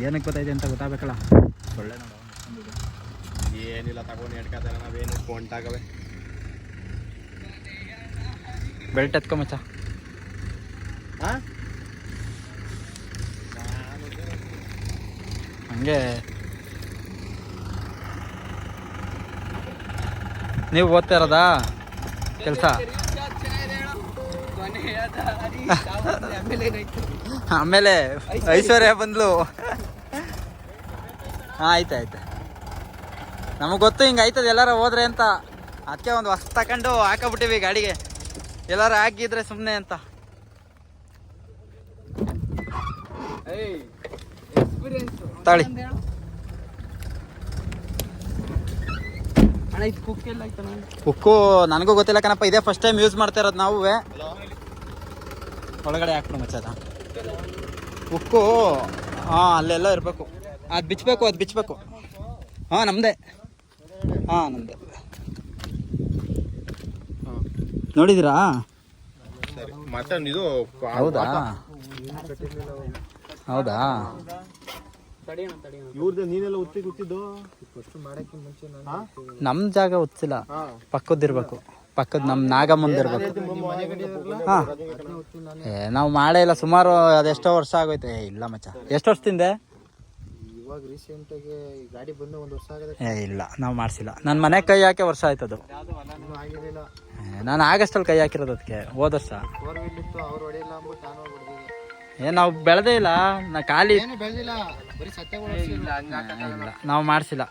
ಏನಕ್ಕೆ ಗೊತ್ತಾಯ್ತು ಅಂತ ಗೊತ್ತಾಗಬೇಕಲ್ಲ? ಒಳ್ಳೆ ನೋಡೋ ಏನಿಲ್ಲ ತಗೊಂಡು ಎಡ್ಕಾತಾರೆ ನಾವೇನು ಕೊಂಟಾಗವೆ ಬೆಲ್ಟ್ ಎತ್ಕೊ ಮಚ್ಚ. ಹಾಂ ಹಂಗೆ. ನೀವು ಓದ್ತಾ ಇರೋದಾ? ಕೆಲಸ? ಆಮೇಲೆ ಐಶ್ವರ್ಯ. ಬಂದ್ಲು. ಹಾಂ ಆಯ್ತು ಆಯ್ತು. ನಮಗೆ ಗೊತ್ತು ಹಿಂಗೆ ಆಯ್ತದ ಎಲ್ಲಾರ ಹೋದ್ರೆ ಅಂತ. ಅದಕ್ಕೆ ಒಂದು ಹೊಸ ತಕೊಂಡು ಹಾಕಬಿಟ್ಟಿವಿ ಗಾಡಿಗೆ. ಎಲ್ಲಾರು ಹಾಕಿದ್ರೆ ಸುಮ್ಮನೆ ಅಂತ. ತಾಳಿ. ಅಣ್ಣ ಇದು ಕುಕ್ ಎಲ್ಲ ಆಯ್ತಾನ ನನಗೂ ಗೊತ್ತಿಲ್ಲ ಕಣಪ್ಪ ಇದೇ ಫಸ್ಟ್ ಟೈಮ್ ಯೂಸ್ ಮಾಡ್ತಾ ಇರೋದು ನಾವು ಒಳಗಡೆ ಹಾಕ್ಬಿಡು ಮಚ್ಚದ ಉಕ್ಕು. ಹಾಂ ಅಲ್ಲೆಲ್ಲ ಇರಬೇಕು. ಅದು ಬಿಚ್ಚಬೇಕು ಅದು ಬಿಚ್ಚಬೇಕು ಹಾಂ ನಮ್ಮದೇ ಹಾಂ ನಮ್ಮದೇ ನೋಡಿದಿರಾ ಮಟನ್ ಮತ್ತೆ ಇದು ಹೌದಾ ಹೌದಾ? ತಡಿ ಅಣ್ಣ ತಡಿ ಅಣ್ಣ ಇವ್ರದ್ದು ನೀನೆಲ್ಲ ಉತ್ತಿ ಗೊತ್ತಿದ್ದು ಫಸ್ಟ್ ಮಾಡಕ್ಕೆ ಮುಂಚೆ ನಾನು ನಮ್ಮ ಜಾಗ ಉತ್ಸಿಲ್ಲ ಹಾಂ. ಪಕ್ಕದ್ದಿರ್ಬೇಕು. ಪಕ್ಕದ ನಮ್ಮ ನಾಗಮ್ಮಂದಿರ್ಬೇಕು ಹಾಂ. ಏ ನಾವು ಮಾಡೇ ಇಲ್ಲ ಸುಮಾರು ಅದೆಷ್ಟೋ ವರ್ಷ ಆಗೋಯ್ತು. ಏ ಇಲ್ಲ ಮಚ್ಚ. ಎಷ್ಟು ವರ್ಷದಿಂದ? ವರ್ಷ ತಿಂದೆ ಏ ಇಲ್ಲ ನಾವು ಮಾಡಿಸಿಲ್ಲ. ನನ್ನ ಮನೆ ಕೈ ಹಾಕಿ ವರ್ಷ ಆಯ್ತು ಏ, ನಾನು ಆಗಸ್ಟಲ್ಲಿ ಕೈ ಹಾಕಿರೋದು ಅದಕ್ಕೆ ಹೋದ ವರ್ಷ. ಏ ನಾವು ಬೆಳೆದೇ ಇಲ್ಲ. ನಾ ಖಾಲಿ ಇಲ್ಲ ನಾವು ಮಾಡಿಸಿಲ್ಲ.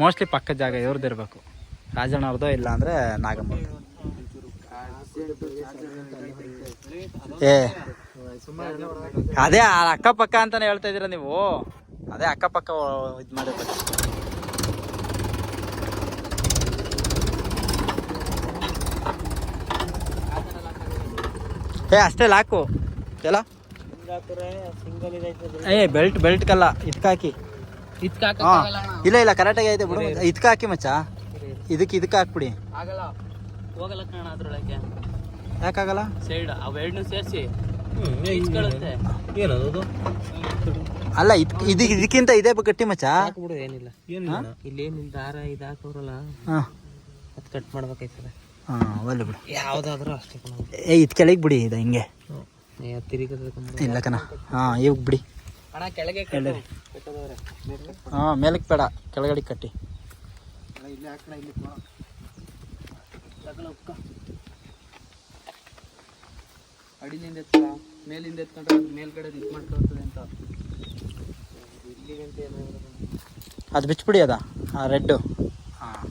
ಮೋಸ್ಟ್ಲಿ ಪಕ್ಕದ ಜಾಗ ಇವ್ರದ್ದು ಇರಬೇಕು. ರಾಜಣ್ಣವ್ರದ್ದು ಇಲ್ಲ ಅಂದರೆ ನಾಗಮ್ಮ ಏ ಅದೇ ಅಕ್ಕಪಕ್ಕ ಅಂತಾನೆ ಹೇಳ್ತಾ ಇದ್ದೀರ ನೀವು? ಅದೇ ಅಕ್ಕಪಕ್ಕ ಇದು ಮಾಡಿರ್ಬೇಕು ಏ ಅಷ್ಟೇ ಲಾಕು ಎಲ್ಲ? ಏ ಬೆಲ್ಟ್ ಬೆಲ್ಟ್ ಕಲ್ಲ ಇದ್ಕಾಕಿ ಹಾಕಿ ಇಲ್ಲ ಇಲ್ಲ ಕರೆಕ್ಟಾಗಿ ಐತೆ ಬಿಡು ಇದ್ಕಾಕಿ ಮಚ್ಚ. ಇದಕ್ಕೆ ಇದಕ್ಕೆ ಹಾಕ್ಬಿಡಿ. ಆಗಲ್ಲ. ಹೋಗಲ್ಲ ಕಣ ಅದ್ರೊಳಗೆ. ಯಾಕಾಗಲ್ಲ? ಸೈಡ್ ಅವೆರಡನ್ನೂ ಸೇರಿಸಿ. ಇಚ್ಕೊಳ್ಳುತ್ತೆ ಏನದು ಅಲ್ಲ ಇದ್ ಇದು ಇದಕ್ಕಿಂತ ಇದೇ ಗಟ್ಟಿ ಮಚ್ಚ? ಬಿಡು ಏನಿಲ್ಲ. ಇಲ್ಲೇನಿಲ್ಲ ದಾರ ಇದು ಹಾಕೋರಲ್ಲ ಹಾಂ. ಅದು ಕಟ್ ಮಾಡ್ಬೇಕಾಯ್ತದೆ. ಹಾಂ ಒಳ್ಳೆ ಬಿಡು. ಯಾವ್ದಾದ್ರೂ ಅಷ್ಟೇ ಏ ಇದು ಕೆಳಗೆ ಬಿಡಿ ಇದು ಹಿಂಗೆ. ತಿರುಗಿ ಇಲ್ಲ ಕಣ. ಹಾಂ ಇವಾಗ ಬಿಡಿ. ಅಣ್ಣ ಕೆಳಗೆ ಕೆಳಗೆ. ಹಾಂ ಮೇಲಕ್ಕೆ ಬೇಡ. ಕೆಳಗಡೆ ಕಟ್ಟಿ. ಇಲ್ಲಿ ಹಾಕೋಣ ಇಲ್ಲಿ ಅಡಿಲಿಂದ ಎತ್ತ ಮೇಲಿಂದ ಎತ್ಕೊಂಡ್ರೆ ಅದು ಮೇಲ್ಗಡೆ ಇದು ಮಾಡ್ಕೊಳ್ತದೆ ಅಂತ ಇಲ್ಲಿಗಂತ ಅದು ಬಿಚ್ಚಿಬಿಡಿ ಅದ ಹಾಂ ರೆಡ್ಡು. ಹಾಂ.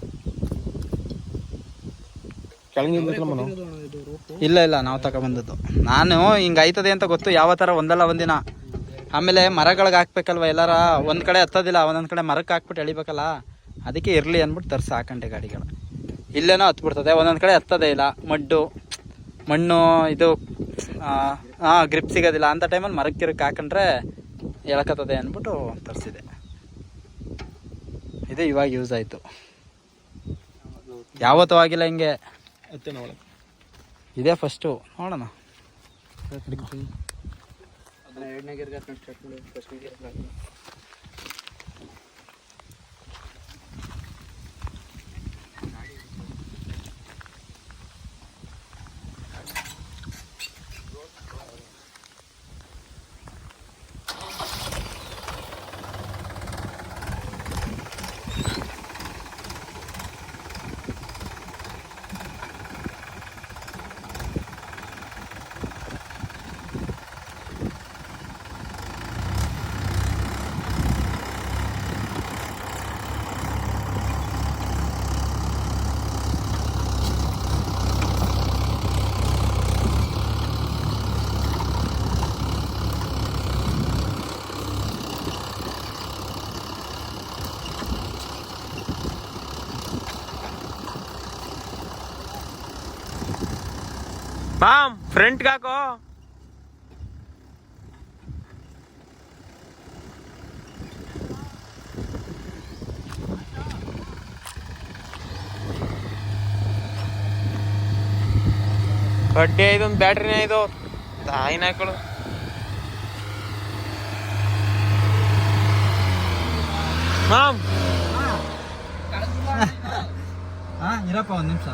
ಇಲ್ಲ ಇಲ್ಲ ನಾವು ತಗೊಬಂದದ್ದು. ನಾನು ಹಿಂಗಾಯ್ತದೆ ಅಂತ ಗೊತ್ತು ಯಾವ ಥರ ಒಂದಲ್ಲ ಒಂದಿನ. ಆಮೇಲೆ ಮರಗಳಿಗೆ ಹಾಕ್ಬೇಕಲ್ವ ಎಲ್ಲಾರ ಒಂದು ಕಡೆ ಹತ್ತೋದಿಲ್ಲ ಒಂದೊಂದು ಕಡೆ ಮರಕ್ಕೆ ಹಾಕ್ಬಿಟ್ಟು ಎಳಿಬೇಕಲ್ಲ. ಅದಕ್ಕೆ ಇರಲಿ ಅಂದ್ಬಿಟ್ಟು ತರ್ಸಿ ಹಾಕಂಡೆ ಗಾಡಿಗಳು. ಇಲ್ಲೇನೋ ಹತ್ಬಿಡ್ತದೆ ಒಂದೊಂದು ಕಡೆ ಹತ್ತೋದೇ ಇಲ್ಲ. ಮಡ್ಡು ಮಣ್ಣು ಇದು ಹಾಂ ಗ್ರಿಪ್ ಸಿಗೋದಿಲ್ಲ. ಅಂಥ ಟೈಮಲ್ಲಿ ಮರಕ್ಕೆ ಗಿರಕ್ಕೆ ಹಾಕೊಂಡ್ರೆ ಎಳಕತ್ತದೆ ಅಂದ್ಬಿಟ್ಟು ತರಿಸಿದೆ. ಇದು ಇವಾಗ ಯೂಸ್ ಆಯಿತು. ಯಾವತ್ತೂ ಆಗಿಲ್ಲ ಹಿಂಗೆ. ಇದೇ ಫಸ್ಟು ನೋಡೋಣ. ಅದನ್ನ ಎರಡನೇ ಗೇರ್ಗೆ ಹಾಕೊಂಡು ಸ್ಟಾರ್ಟ್ ಮಾಡಿ ಫಸ್ಟ್ನೇ ಗೇರ್ಗೆ ಹಾಕಿ ಬಾಮ್ ಫ್ರಂಟ್ ಹಾಕೋ ಬಡ್ಡೆ ಇದೊಂದು ಬ್ಯಾಟ್ರಿನೇ ಇದು ತಾಯಿನ ಹಾಕೊಳ್ಳು ಹಾ ಇರಪ್ಪ ಒಂದು ನಿಮಿಷ